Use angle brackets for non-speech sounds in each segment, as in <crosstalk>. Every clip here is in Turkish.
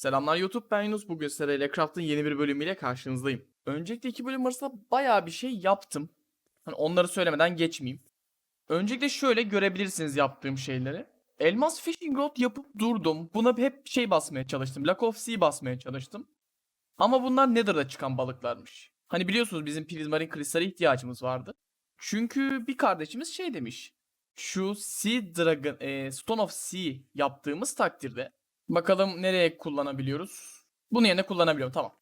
Selamlar YouTube ben Yunus. Bugün sizlerle Craft'ın yeni bir bölümüyle karşınızdayım. Öncelikle iki bölüm arasında bayağı bir şey yaptım. Hani onları söylemeden geçmeyeyim. Öncelikle şöyle görebilirsiniz yaptığım şeyleri. Elmas Fishing Rod yapıp durdum. Buna hep şey basmaya çalıştım. Lack of Sea basmaya çalıştım. Ama bunlar Nether'da çıkan balıklarmış. Hani biliyorsunuz bizim Prismarine kristale ihtiyacımız vardı. Çünkü bir kardeşimiz şey demiş. Şu Sea Dragon, e, Stone of Sea yaptığımız takdirde Bakalım nereye kullanabiliyoruz? Bunun yerine kullanabiliyorum tamam.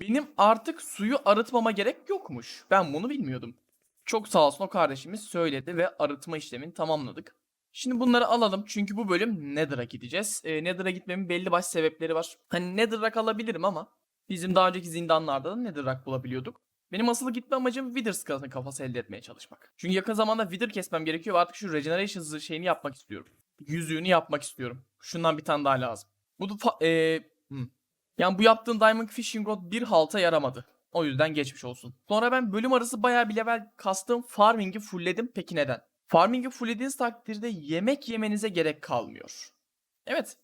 Benim artık suyu arıtmama gerek yokmuş. Ben bunu bilmiyordum. Çok sağ olsun o kardeşimiz söyledi ve arıtma işlemini tamamladık. Şimdi bunları alalım çünkü bu bölüm Nether'a gideceğiz. Ee, Nether'a gitmemin belli başlı sebepleri var. Hani Nether'rak alabilirim ama bizim daha önceki zindanlarda da Nether'rak bulabiliyorduk. Benim asıl gitme amacım Wither Skull'ın kafası elde etmeye çalışmak. Çünkü yakın zamanda Wither kesmem gerekiyor ve artık şu Regeneration şeyini yapmak istiyorum. Yüzüğünü yapmak istiyorum. Şundan bir tane daha lazım. Bu da hmm. Yani bu yaptığın Diamond Fishing Rod bir halta yaramadı. O yüzden geçmiş olsun. Sonra ben bölüm arası bayağı bir level kastım farming'i fullledim. Peki neden? Farming'i fulllediğiniz takdirde yemek yemenize gerek kalmıyor. Evet.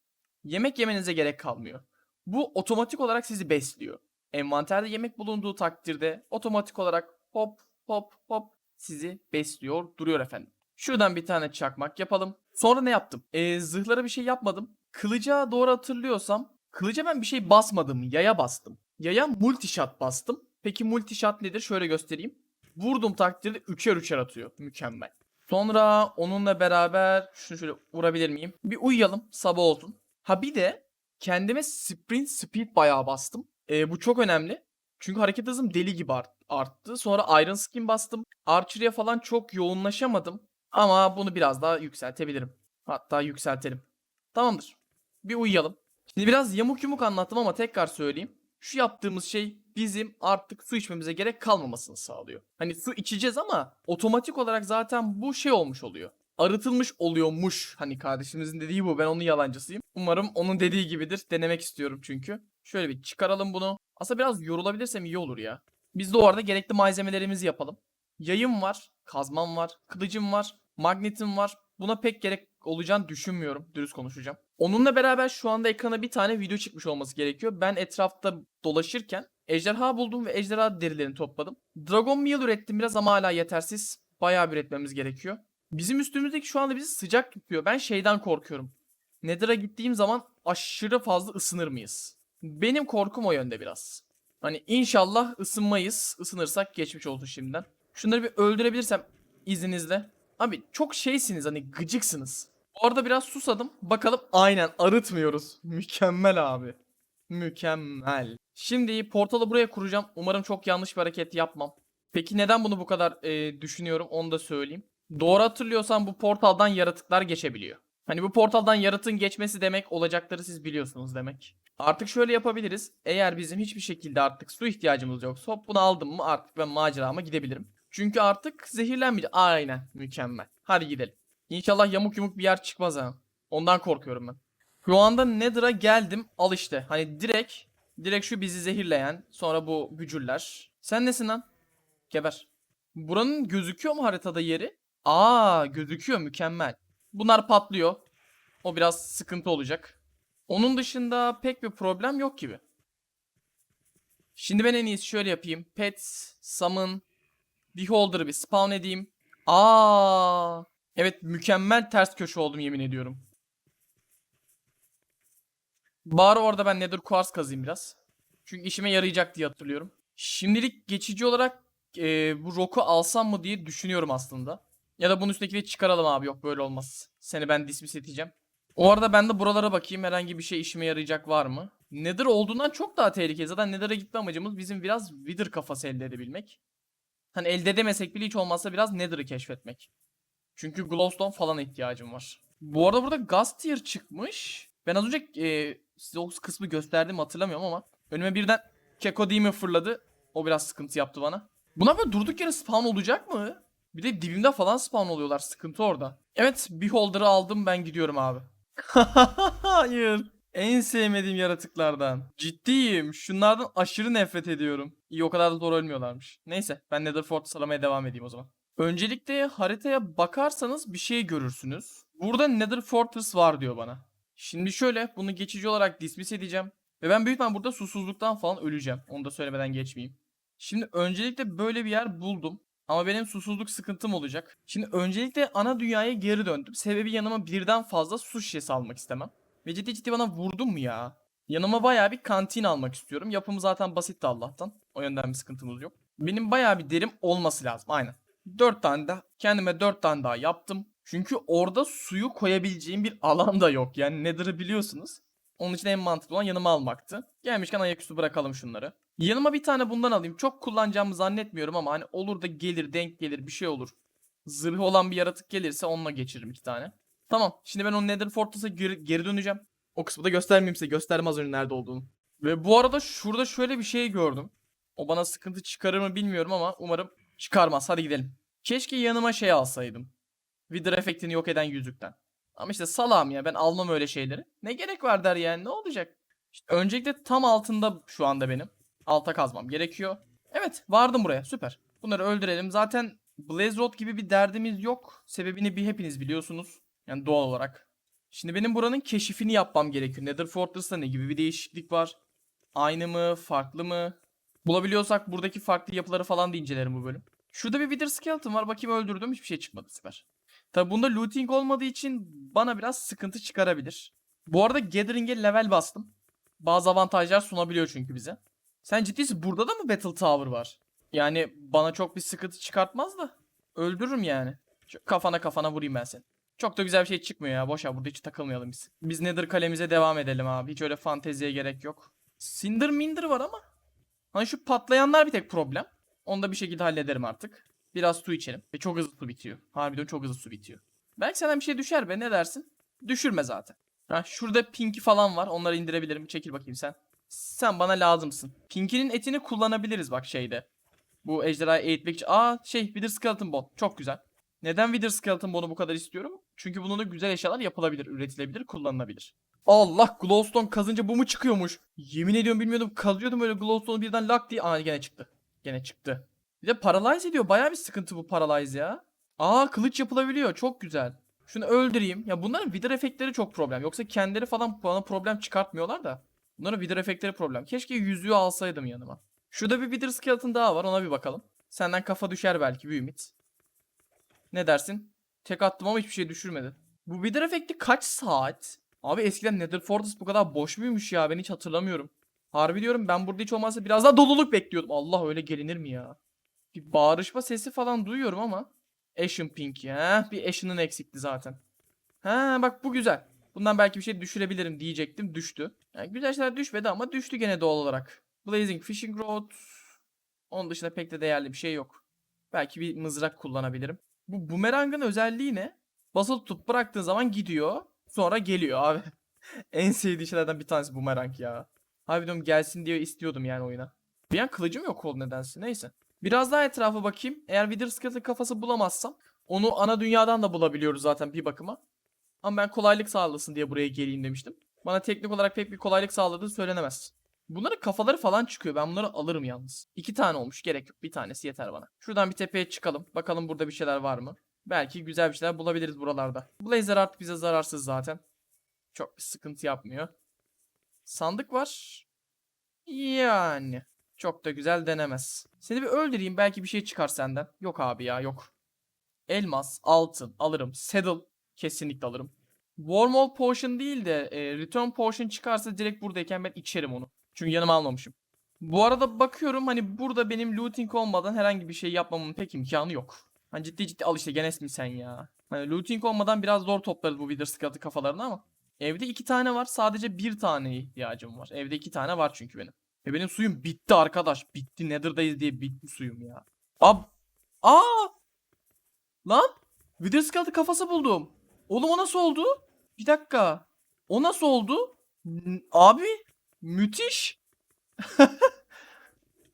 Yemek yemenize gerek kalmıyor. Bu otomatik olarak sizi besliyor. Envanterde yemek bulunduğu takdirde otomatik olarak hop hop hop sizi besliyor duruyor efendim. Şuradan bir tane çakmak yapalım. Sonra ne yaptım? Ee, zırhlara bir şey yapmadım. Kılıca doğru hatırlıyorsam kılıca ben bir şey basmadım. Yaya bastım. Yaya multishot bastım. Peki multishot nedir? Şöyle göstereyim. Vurdum takdirde üçer üçer atıyor. Mükemmel. Sonra onunla beraber şunu şöyle vurabilir miyim? Bir uyuyalım. Sabah olsun. Ha bir de kendime sprint speed bayağı bastım. Ee, bu çok önemli. Çünkü hareket hızım deli gibi art- arttı. Sonra Iron Skin bastım. Archer'ya falan çok yoğunlaşamadım. Ama bunu biraz daha yükseltebilirim. Hatta yükseltelim. Tamamdır. Bir uyuyalım. Şimdi biraz yamuk yumuk anlattım ama tekrar söyleyeyim. Şu yaptığımız şey bizim artık su içmemize gerek kalmamasını sağlıyor. Hani su içeceğiz ama otomatik olarak zaten bu şey olmuş oluyor. Arıtılmış oluyormuş. Hani kardeşimizin dediği bu. Ben onun yalancısıyım. Umarım onun dediği gibidir. Denemek istiyorum çünkü. Şöyle bir çıkaralım bunu. Aslında biraz yorulabilirsem iyi olur ya. Biz de o arada gerekli malzemelerimizi yapalım. Yayım var, kazmam var, kılıcım var, magnetim var. Buna pek gerek olacağını düşünmüyorum. Dürüst konuşacağım. Onunla beraber şu anda ekrana bir tane video çıkmış olması gerekiyor. Ben etrafta dolaşırken ejderha buldum ve ejderha derilerini topladım. Dragon Meal ürettim biraz ama hala yetersiz. Bayağı bir üretmemiz gerekiyor. Bizim üstümüzdeki şu anda bizi sıcak tutuyor. Ben şeyden korkuyorum. Nether'a gittiğim zaman aşırı fazla ısınır mıyız? Benim korkum o yönde biraz. Hani inşallah ısınmayız. Isınırsak geçmiş olsun şimdiden. Şunları bir öldürebilirsem izninizle. Abi çok şeysiniz hani gıcıksınız. Bu arada biraz susadım. Bakalım aynen arıtmıyoruz. Mükemmel abi. Mükemmel. Şimdi portalı buraya kuracağım. Umarım çok yanlış bir hareket yapmam. Peki neden bunu bu kadar e, düşünüyorum onu da söyleyeyim. Doğru hatırlıyorsam bu portaldan yaratıklar geçebiliyor. Hani bu portaldan yaratığın geçmesi demek olacakları siz biliyorsunuz demek. Artık şöyle yapabiliriz. Eğer bizim hiçbir şekilde artık su ihtiyacımız yoksa hop bunu aldım mı artık ben macerama gidebilirim. Çünkü artık zehirlenmeyeceğim. Aynen mükemmel. Hadi gidelim. İnşallah yamuk yumuk bir yer çıkmaz ha. Ondan korkuyorum ben. Şu anda Nether'a geldim. Al işte. Hani direkt direkt şu bizi zehirleyen sonra bu bücürler. Sen nesin lan? Geber. Buranın gözüküyor mu haritada yeri? Aa gözüküyor mükemmel. Bunlar patlıyor. O biraz sıkıntı olacak. Onun dışında pek bir problem yok gibi. Şimdi ben en iyisi şöyle yapayım. Pets, summon, beholder'ı bir spawn edeyim. Aa, evet mükemmel ters köşe oldum yemin ediyorum. Bari orada ben Nether Quartz kazayım biraz. Çünkü işime yarayacak diye hatırlıyorum. Şimdilik geçici olarak e, bu Rock'u alsam mı diye düşünüyorum aslında. Ya da bunun üstündekileri çıkaralım abi yok böyle olmaz. Seni ben dismiss edeceğim. O arada ben de buralara bakayım herhangi bir şey işime yarayacak var mı? Nether olduğundan çok daha tehlikeli. Zaten Nether'a gitme amacımız bizim biraz Wither kafası elde edebilmek. Hani elde edemesek bile hiç olmazsa biraz Nether'ı keşfetmek. Çünkü Glowstone falan ihtiyacım var. Bu arada burada Ghost Tier çıkmış. Ben az önce e, size o kısmı gösterdim hatırlamıyorum ama önüme birden Keko Demon fırladı. O biraz sıkıntı yaptı bana. Bunlar böyle durduk yere spawn olacak mı? Bir de dibimde falan spawn oluyorlar. Sıkıntı orada. Evet Beholder'ı aldım ben gidiyorum abi. <laughs> Hayır. En sevmediğim yaratıklardan. Ciddiyim. Şunlardan aşırı nefret ediyorum. İyi o kadar da zor ölmüyorlarmış. Neyse ben Netherfort saramaya devam edeyim o zaman. Öncelikle haritaya bakarsanız bir şey görürsünüz. Burada Nether Fortress var diyor bana. Şimdi şöyle bunu geçici olarak dismiss edeceğim. Ve ben büyük ihtimal burada susuzluktan falan öleceğim. Onu da söylemeden geçmeyeyim. Şimdi öncelikle böyle bir yer buldum. Ama benim susuzluk sıkıntım olacak. Şimdi öncelikle ana dünyaya geri döndüm. Sebebi yanıma birden fazla su şişesi almak istemem. Ve ciddi ciddi bana vurdun mu ya? Yanıma bayağı bir kantin almak istiyorum. Yapımı zaten basitti Allah'tan. O yönden bir sıkıntımız yok. Benim bayağı bir derim olması lazım. Aynen. 4 tane de kendime 4 tane daha yaptım. Çünkü orada suyu koyabileceğim bir alan da yok. Yani Nether'ı biliyorsunuz. Onun için en mantıklı olan yanıma almaktı. Gelmişken ayaküstü bırakalım şunları. Yanıma bir tane bundan alayım. Çok kullanacağımı zannetmiyorum ama hani olur da gelir, denk gelir, bir şey olur. Zırhı olan bir yaratık gelirse onunla geçiririm iki tane. Tamam. Şimdi ben o Nether Fortress'a geri, geri döneceğim. O kısmı da göstermeyeyim size. Göstermem az önce nerede olduğunu. Ve bu arada şurada şöyle bir şey gördüm. O bana sıkıntı çıkarır mı bilmiyorum ama umarım çıkarmaz. Hadi gidelim. Keşke yanıma şey alsaydım. Wither efektini yok eden yüzükten. Ama işte salam ya ben almam öyle şeyleri. Ne gerek var der yani ne olacak? İşte öncelikle tam altında şu anda benim. Alta kazmam gerekiyor. Evet vardım buraya süper. Bunları öldürelim. Zaten Blaze Rod gibi bir derdimiz yok. Sebebini bir hepiniz biliyorsunuz. Yani doğal olarak. Şimdi benim buranın keşifini yapmam gerekiyor. Nether Fortress'ta ne gibi bir değişiklik var? Aynı mı? Farklı mı? Bulabiliyorsak buradaki farklı yapıları falan da incelerim bu bölüm. Şurada bir Wither Skeleton var. Bakayım öldürdüm. Hiçbir şey çıkmadı süper. Tabi bunda looting olmadığı için bana biraz sıkıntı çıkarabilir. Bu arada Gathering'e level bastım. Bazı avantajlar sunabiliyor çünkü bize. Sen ciddisin burada da mı Battle Tower var? Yani bana çok bir sıkıntı çıkartmaz da. Öldürürüm yani. Kafana kafana vurayım ben seni. Çok da güzel bir şey çıkmıyor ya. Boş ver burada hiç takılmayalım biz. Biz Nether kalemize devam edelim abi. Hiç öyle fanteziye gerek yok. Cinder minder var ama. Hani şu patlayanlar bir tek problem. Onu da bir şekilde hallederim artık. Biraz su içelim. Ve çok hızlı su bitiyor. Harbiden çok hızlı su bitiyor. Belki senden bir şey düşer be ne dersin? Düşürme zaten. Ha, şurada pinki falan var. Onları indirebilirim. Çekil bakayım sen. Sen bana lazımsın. Pinkinin etini kullanabiliriz bak şeyde. Bu ejderhayı eğitmek için. Aa şey Wither Skeleton Bone. Çok güzel. Neden Wither Skeleton Bone'u bu kadar istiyorum? Çünkü bunun da güzel eşyalar yapılabilir, üretilebilir, kullanılabilir. Allah glowstone kazınca bu mu çıkıyormuş? Yemin ediyorum bilmiyordum. Kazıyordum öyle glowstone'u birden lak diye. Aa gene çıktı. Gene çıktı. Bir de paralyze ediyor. Bayağı bir sıkıntı bu paralyze ya. Aa kılıç yapılabiliyor. Çok güzel. Şunu öldüreyim. Ya bunların wither efektleri çok problem. Yoksa kendileri falan bana problem çıkartmıyorlar da. Bunların wither efektleri problem. Keşke yüzüğü alsaydım yanıma. Şurada bir wither skeleton daha var. Ona bir bakalım. Senden kafa düşer belki bir ümit. Ne dersin? Tek attım ama hiçbir şey düşürmedi. Bu wither efekti kaç saat? Abi eskiden Nether Fortress bu kadar boş muymuş ya? Ben hiç hatırlamıyorum. Harbi diyorum ben burada hiç olmazsa biraz daha doluluk bekliyordum. Allah öyle gelinir mi ya? Bir bağırışma sesi falan duyuyorum ama. Ashen Pink ya. Bir Ashen'ın eksikti zaten. Ha bak bu güzel. Bundan belki bir şey düşürebilirim diyecektim. Düştü. Yani güzel şeyler düşmedi ama düştü gene doğal olarak. Blazing Fishing Rod. Onun dışında pek de değerli bir şey yok. Belki bir mızrak kullanabilirim. Bu bumerangın özelliği ne? Basılı tutup bıraktığın zaman gidiyor. Sonra geliyor abi. <laughs> en sevdiği şeylerden bir tanesi bumerang ya. Abi diyorum gelsin diye istiyordum yani oyuna. Bir an kılıcım yok oldu nedense. Neyse. Biraz daha etrafa bakayım. Eğer Wither Skeleton kafası bulamazsam onu ana dünyadan da bulabiliyoruz zaten bir bakıma. Ama ben kolaylık sağlasın diye buraya geleyim demiştim. Bana teknik olarak pek bir kolaylık sağladığı söylenemez. Bunların kafaları falan çıkıyor. Ben bunları alırım yalnız. İki tane olmuş. Gerek yok. Bir tanesi yeter bana. Şuradan bir tepeye çıkalım. Bakalım burada bir şeyler var mı? Belki güzel bir şeyler bulabiliriz buralarda. Blazer artık bize zararsız zaten. Çok bir sıkıntı yapmıyor. Sandık var. Yani. Çok da güzel denemez. Seni bir öldüreyim belki bir şey çıkar senden. Yok abi ya yok. Elmas, altın alırım. Saddle kesinlikle alırım. Wormhole Potion değil de e, Return Potion çıkarsa direkt buradayken ben içerim onu. Çünkü yanıma almamışım. Bu arada bakıyorum hani burada benim looting olmadan herhangi bir şey yapmamın pek imkanı yok. Hani ciddi ciddi al işte gene mi sen ya. Hani looting olmadan biraz zor toplarız bu Wither Skeleton kafalarını ama. Evde iki tane var sadece bir tane ihtiyacım var. Evde iki tane var çünkü benim. Ve benim suyum bitti arkadaş. Bitti Nether'dayız diye bitti suyum ya. Ab Aa! Lan! Wither Skeleton kafası buldum. Oğlum o nasıl oldu? Bir dakika. O nasıl oldu? Abi müthiş. <laughs>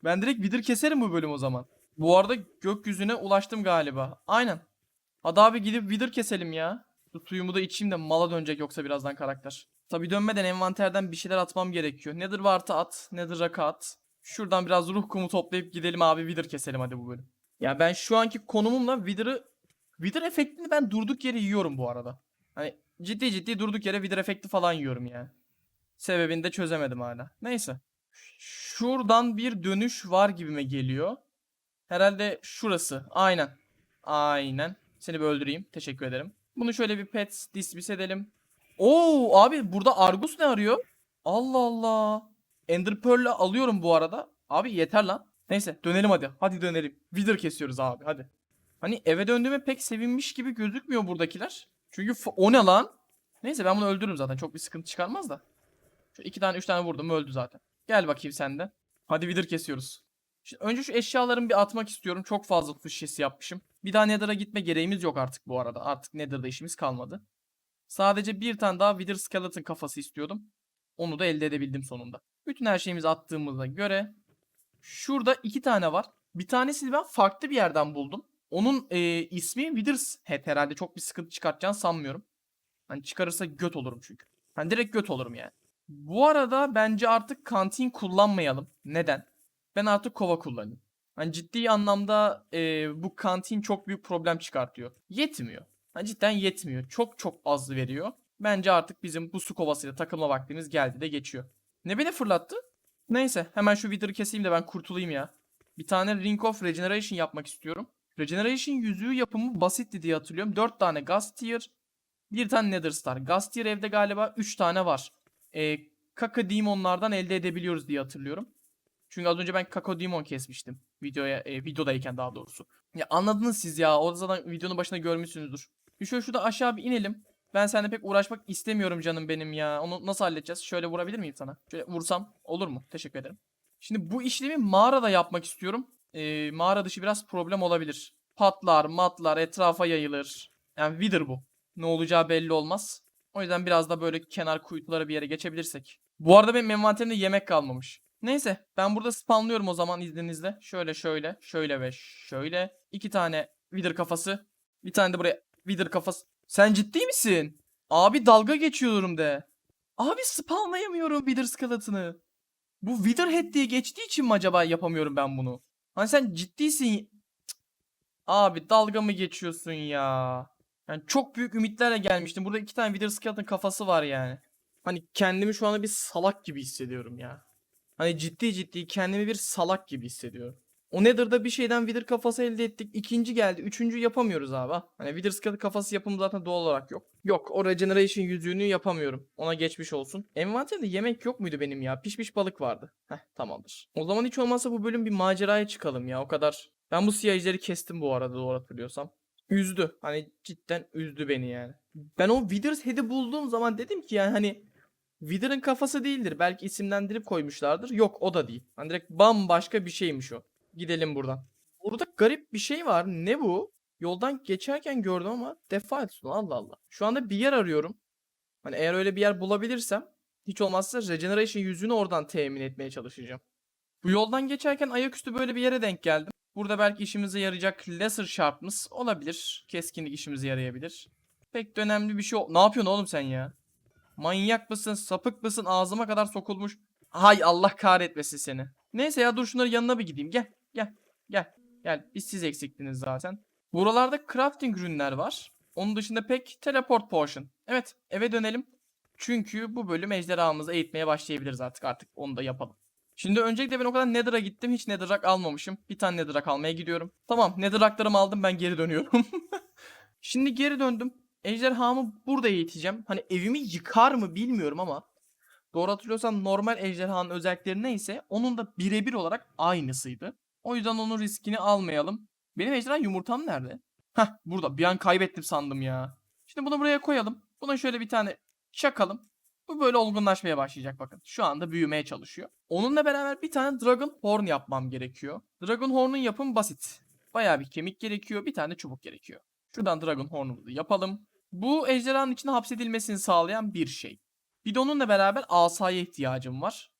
ben direkt Wither keserim bu bölüm o zaman. Bu arada gökyüzüne ulaştım galiba. Aynen. Hadi abi gidip Wither keselim ya. Şu suyumu da içeyim de mala dönecek yoksa birazdan karakter. Tabi dönmeden envanterden bir şeyler atmam gerekiyor. Nether vartı at, Nether rakı at. Şuradan biraz ruh kumu toplayıp gidelim abi Wither keselim hadi bu bölüm. Ya ben şu anki konumumla Wither'ı Wither efektini ben durduk yere yiyorum bu arada. Hani ciddi ciddi durduk yere Wither efekti falan yiyorum ya. Sebebini de çözemedim hala. Neyse. Şuradan bir dönüş var gibime geliyor. Herhalde şurası. Aynen. Aynen. Seni bir öldüreyim. Teşekkür ederim. Bunu şöyle bir pet dismiss edelim. Oo abi burada Argus ne arıyor? Allah Allah. Ender Pearl'ü alıyorum bu arada. Abi yeter lan. Neyse dönelim hadi. Hadi dönelim. Wither kesiyoruz abi hadi. Hani eve döndüğüme pek sevinmiş gibi gözükmüyor buradakiler. Çünkü o ne lan? Neyse ben bunu öldürürüm zaten. Çok bir sıkıntı çıkarmaz da. Şu iki tane üç tane vurdum öldü zaten. Gel bakayım sen de. Hadi Wither kesiyoruz. Şimdi önce şu eşyalarımı bir atmak istiyorum. Çok fazla tuş şişesi yapmışım. Bir daha Nether'a gitme gereğimiz yok artık bu arada. Artık Nether'da işimiz kalmadı. Sadece bir tane daha Wither Skeleton kafası istiyordum. Onu da elde edebildim sonunda. Bütün her şeyimizi attığımıza göre şurada iki tane var. Bir tanesini ben farklı bir yerden buldum. Onun e, ismi Withers Head herhalde çok bir sıkıntı çıkartacağını sanmıyorum. Hani çıkarırsa göt olurum çünkü. Hani direkt göt olurum yani. Bu arada bence artık kantin kullanmayalım. Neden? Ben artık kova kullanayım. Hani ciddi anlamda e, bu kantin çok büyük problem çıkartıyor. Yetmiyor. Hani cidden yetmiyor. Çok çok az veriyor. Bence artık bizim bu su kovasıyla takılma vaktimiz geldi de geçiyor. Ne beni fırlattı? Neyse hemen şu Wither'ı keseyim de ben kurtulayım ya. Bir tane Ring of Regeneration yapmak istiyorum. Regeneration yüzüğü yapımı basitti diye hatırlıyorum. 4 tane Ghost Tier, bir tane Nether Star. Ghost Tier evde galiba 3 tane var. Ee, Kaka Demon'lardan elde edebiliyoruz diye hatırlıyorum. Çünkü az önce ben Kako Demon kesmiştim. Videoya, e, videodayken daha doğrusu. Ya anladınız siz ya. O zaten videonun başında görmüşsünüzdür. Bir şöyle şurada aşağı bir inelim. Ben seninle pek uğraşmak istemiyorum canım benim ya. Onu nasıl halledeceğiz? Şöyle vurabilir miyim sana? Şöyle vursam olur mu? Teşekkür ederim. Şimdi bu işlemi mağarada yapmak istiyorum. Ee, mağara dışı biraz problem olabilir. Patlar, matlar, etrafa yayılır. Yani Wither bu. Ne olacağı belli olmaz. O yüzden biraz da böyle kenar kuytulara bir yere geçebilirsek. Bu arada benim envanterimde yemek kalmamış. Neyse ben burada spawnlıyorum o zaman izninizle. Şöyle şöyle şöyle ve şöyle. iki tane Wither kafası. Bir tane de buraya Wither kafası. Sen ciddi misin? Abi dalga geçiyorum de. Abi spawnlayamıyorum Wither skeletini. Bu Wither head diye geçtiği için mi acaba yapamıyorum ben bunu? Hani sen ciddisin. Cık. Abi dalga mı geçiyorsun ya? Yani çok büyük ümitlerle gelmiştim. Burada iki tane Wither skeleton kafası var yani. Hani kendimi şu anda bir salak gibi hissediyorum ya. Hani ciddi ciddi kendimi bir salak gibi hissediyorum. O Nether'da bir şeyden Wither kafası elde ettik. İkinci geldi. Üçüncü yapamıyoruz abi. ha. Hani Wither kafası yapımı zaten doğal olarak yok. Yok o Regeneration yüzüğünü yapamıyorum. Ona geçmiş olsun. Envanterde yemek yok muydu benim ya? Pişmiş balık vardı. Heh tamamdır. O zaman hiç olmazsa bu bölüm bir maceraya çıkalım ya. O kadar. Ben bu siyahları kestim bu arada doğru hatırlıyorsam. Üzdü. Hani cidden üzdü beni yani. Ben o Withers Head'i bulduğum zaman dedim ki yani hani Wither'ın kafası değildir. Belki isimlendirip koymuşlardır. Yok o da değil. Hani direkt bambaşka bir şeymiş o. Gidelim buradan. Burada garip bir şey var. Ne bu? Yoldan geçerken gördüm ama Defiant Allah Allah. Şu anda bir yer arıyorum. Hani eğer öyle bir yer bulabilirsem hiç olmazsa Regeneration yüzüğünü oradan temin etmeye çalışacağım. Bu yoldan geçerken ayaküstü böyle bir yere denk geldim. Burada belki işimize yarayacak Lesser Sharpness olabilir. Keskinlik işimize yarayabilir. Pek önemli bir şey Ne yapıyorsun oğlum sen ya? Manyak mısın? Sapık mısın? Ağzıma kadar sokulmuş. Hay Allah kahretmesin seni. Neyse ya dur şunların yanına bir gideyim. Gel. Gel. Gel. Gel. Biz siz eksiktiniz zaten. Buralarda crafting ürünler var. Onun dışında pek teleport potion. Evet eve dönelim. Çünkü bu bölüm ejderhamızı eğitmeye başlayabiliriz artık. Artık onu da yapalım. Şimdi öncelikle ben o kadar Nether'a gittim. Hiç Netherrack almamışım. Bir tane Netherrack almaya gidiyorum. Tamam Netherrack'larımı aldım ben geri dönüyorum. <laughs> Şimdi geri döndüm. Ejderhamı burada eğiteceğim. Hani evimi yıkar mı bilmiyorum ama doğru hatırlıyorsam normal ejderhanın özellikleri neyse onun da birebir olarak aynısıydı. O yüzden onun riskini almayalım. Benim ejderha yumurtam nerede? Heh burada. Bir an kaybettim sandım ya. Şimdi bunu buraya koyalım. Buna şöyle bir tane çakalım. Bu böyle olgunlaşmaya başlayacak bakın. Şu anda büyümeye çalışıyor. Onunla beraber bir tane Dragon Horn yapmam gerekiyor. Dragon Horn'un yapımı basit. Bayağı bir kemik gerekiyor. Bir tane çubuk gerekiyor. Şuradan Dragon Horn'umuzu yapalım. Bu ejderhanın içine hapsedilmesini sağlayan bir şey. Bir de onunla beraber asaya ihtiyacım var.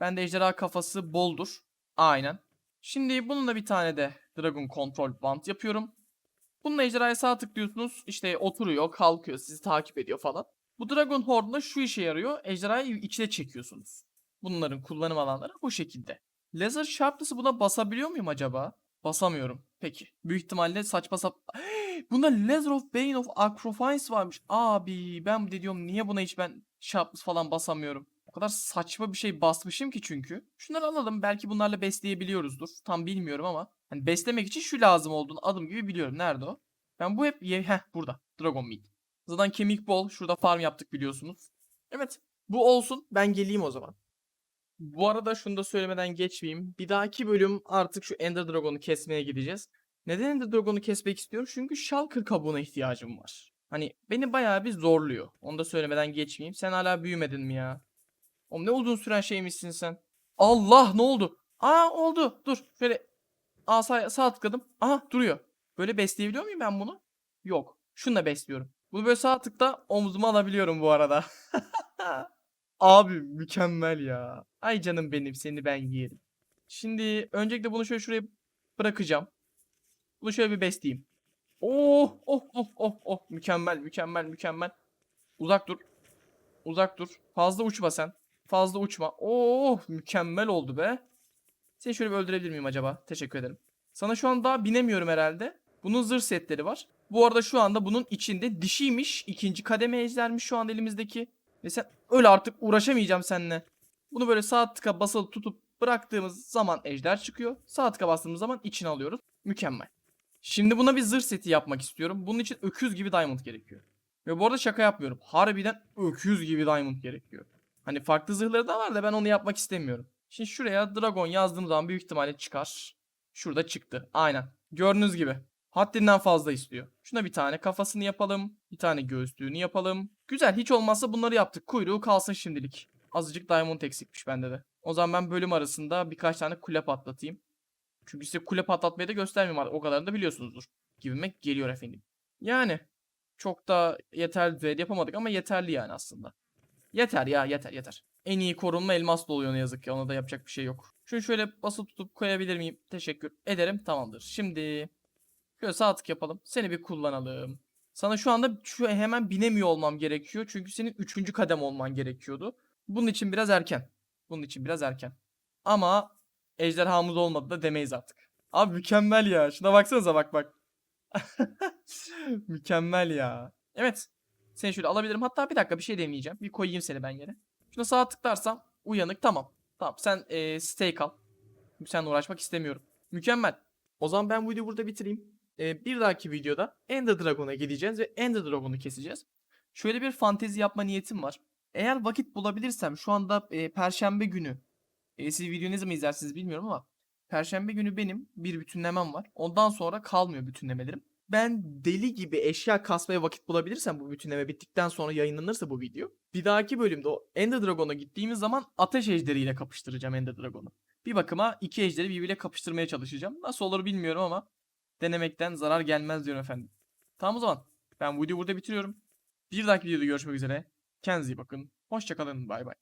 Ben de ejderha kafası boldur. Aynen. Şimdi bununla bir tane de Dragon Control Band yapıyorum. Bununla ejderhaya sağ tıklıyorsunuz. İşte oturuyor, kalkıyor, sizi takip ediyor falan. Bu Dragon Horn'da şu işe yarıyor. Ejderhayı içine çekiyorsunuz. Bunların kullanım alanları bu şekilde. Laser Sharpness'ı buna basabiliyor muyum acaba? Basamıyorum. Peki. Büyük ihtimalle saçma sap... <gasps> Bunda Laser of Bane of Acrophines varmış. Abi ben de diyorum niye buna hiç ben Sharpness falan basamıyorum. kadar saçma bir şey basmışım ki çünkü. Şunları alalım. Belki bunlarla besleyebiliyoruzdur. Tam bilmiyorum ama. Hani beslemek için şu lazım olduğunu adım gibi biliyorum. Nerede o? Ben bu hep... Heh burada. Dragon Meat. Zaten kemik bol. Şurada farm yaptık biliyorsunuz. Evet. Bu olsun. Ben geleyim o zaman. Bu arada şunu da söylemeden geçmeyeyim. Bir dahaki bölüm artık şu Ender Dragon'u kesmeye gideceğiz. Neden Ender Dragon'u kesmek istiyorum? Çünkü Shulker kabuğuna ihtiyacım var. Hani beni bayağı bir zorluyor. Onu da söylemeden geçmeyeyim. Sen hala büyümedin mi ya? Oğlum ne uzun süren şeymişsin sen. Allah ne oldu? Aa oldu. Dur. Şöyle Aa sağ, tıkladım. Aha duruyor. Böyle besleyebiliyor muyum ben bunu? Yok. Şununla besliyorum. Bunu böyle sağ tıkta omzuma alabiliyorum bu arada. <laughs> Abi mükemmel ya. Ay canım benim seni ben yerim. Şimdi öncelikle bunu şöyle şuraya bırakacağım. Bunu şöyle bir besleyeyim. Oh oh oh oh oh mükemmel mükemmel mükemmel. Uzak dur. Uzak dur. Fazla uçma sen. Fazla uçma. Oh mükemmel oldu be. Seni şöyle bir öldürebilir miyim acaba? Teşekkür ederim. Sana şu an daha binemiyorum herhalde. Bunun zırh setleri var. Bu arada şu anda bunun içinde dişiymiş. ikinci kademe ejdermiş şu an elimizdeki. Ve sen öyle artık uğraşamayacağım seninle. Bunu böyle sağ tıka basılı tutup bıraktığımız zaman ejder çıkıyor. Sağ tıka bastığımız zaman içine alıyoruz. Mükemmel. Şimdi buna bir zırh seti yapmak istiyorum. Bunun için öküz gibi diamond gerekiyor. Ve bu arada şaka yapmıyorum. Harbiden öküz gibi diamond gerekiyor. Hani farklı zırhları da var da ben onu yapmak istemiyorum. Şimdi şuraya dragon yazdığım zaman büyük ihtimalle çıkar. Şurada çıktı. Aynen. Gördüğünüz gibi. Haddinden fazla istiyor. Şuna bir tane kafasını yapalım. Bir tane göğüslüğünü yapalım. Güzel hiç olmazsa bunları yaptık. Kuyruğu kalsın şimdilik. Azıcık diamond eksikmiş bende de. O zaman ben bölüm arasında birkaç tane kule patlatayım. Çünkü size kule patlatmayı da göstermeyeyim. O kadarını da biliyorsunuzdur. Gibime geliyor efendim. Yani çok da yeterli de yapamadık ama yeterli yani aslında. Yeter ya yeter yeter. En iyi korunma elmas oluyor ne yazık ki. Ona da yapacak bir şey yok. Şunu şöyle basılı tutup koyabilir miyim? Teşekkür ederim. Tamamdır. Şimdi şöyle sağ tık yapalım. Seni bir kullanalım. Sana şu anda şu hemen binemiyor olmam gerekiyor. Çünkü senin üçüncü kadem olman gerekiyordu. Bunun için biraz erken. Bunun için biraz erken. Ama ejderhamız olmadı da demeyiz artık. Abi mükemmel ya. Şuna baksanıza bak bak. <laughs> mükemmel ya. Evet. Seni şöyle alabilirim. Hatta bir dakika bir şey deneyeceğim. Bir koyayım seni ben yere. Şuna sağa tıklarsam uyanık tamam. Tamam sen e, stay kal. Seninle uğraşmak istemiyorum. Mükemmel. O zaman ben bu videoyu burada bitireyim. Bir dahaki videoda Ender Dragon'a gideceğiz ve Ender Dragon'u keseceğiz. Şöyle bir fantezi yapma niyetim var. Eğer vakit bulabilirsem şu anda e, Perşembe günü. E, siz videoyu ne zaman izlersiniz bilmiyorum ama. Perşembe günü benim bir bütünlemem var. Ondan sonra kalmıyor bütünlemelerim. Ben deli gibi eşya kasmaya vakit bulabilirsem bu bütünleme bittikten sonra yayınlanırsa bu video. Bir dahaki bölümde o Ender Dragon'a gittiğimiz zaman ateş ejderiyle kapıştıracağım Ender Dragon'u. Bir bakıma iki ejderi birbiriyle kapıştırmaya çalışacağım. Nasıl olur bilmiyorum ama denemekten zarar gelmez diyorum efendim. Tamam o zaman ben bu videoyu burada bitiriyorum. Bir dahaki videoda görüşmek üzere. Kendinize iyi bakın. Hoşçakalın. Bay bay.